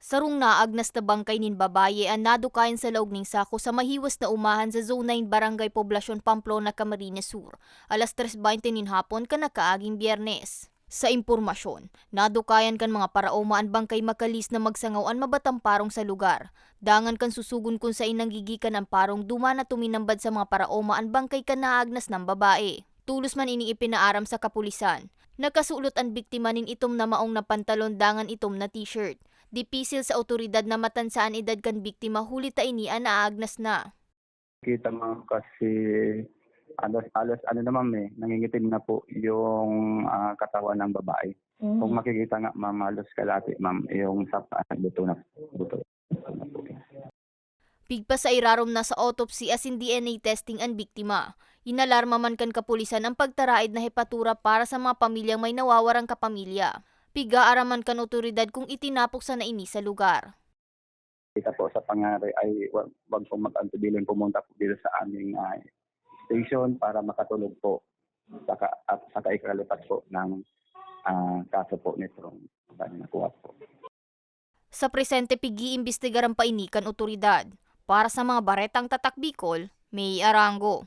Sarong naagnas na bangkay nin babaye ang nadukayan sa laog ning sako sa mahiwas na umahan sa Zone 9 Barangay Poblasyon Pamplona, Camarines Sur. Alas 3.20 nin hapon ka nakaaging biyernes. Sa impormasyon, nadukayan kan mga paraoma ang bangkay makalis na magsangaw ang mabatang parong sa lugar. Dangan kan susugon kung sa inang gigikan ang parong duma na tuminambad sa mga paraoma ang bangkay kan naagnas ng babae. Tulos man ining ipinaaram sa kapulisan. Nakasulot ang biktima nin itom na maong na pantalon dangan itom na t-shirt. Dipisil sa otoridad na matansaan edad kan biktima huli ta ini ang naagnas na. kita mo kasi alos alos ano naman eh nangingitim na po yung ah, katawan ng babae. Kung makikita nga ma'am halos kalati ma'am yung sa buto na buto. buto na po. Pigpa sa irarom na sa autopsy as in DNA testing ang biktima. Inalarma man kan kapulisan ang pagtaraid na hepatura para sa mga pamilyang may nawawarang kapamilya. Piga-araman kan otoridad kung itinapok sa naini sa lugar. Kita po sa pangari ay wag, wag po mag-antibilin pumunta po dito sa aming ah, station para makatulog po saka at saka ikalipat po ng ah, kaso po nitong nakuha po. Sa presente pigi-imbestigaran pa inikan otoridad. Para sa mga baretang tatak Bicol, may arango.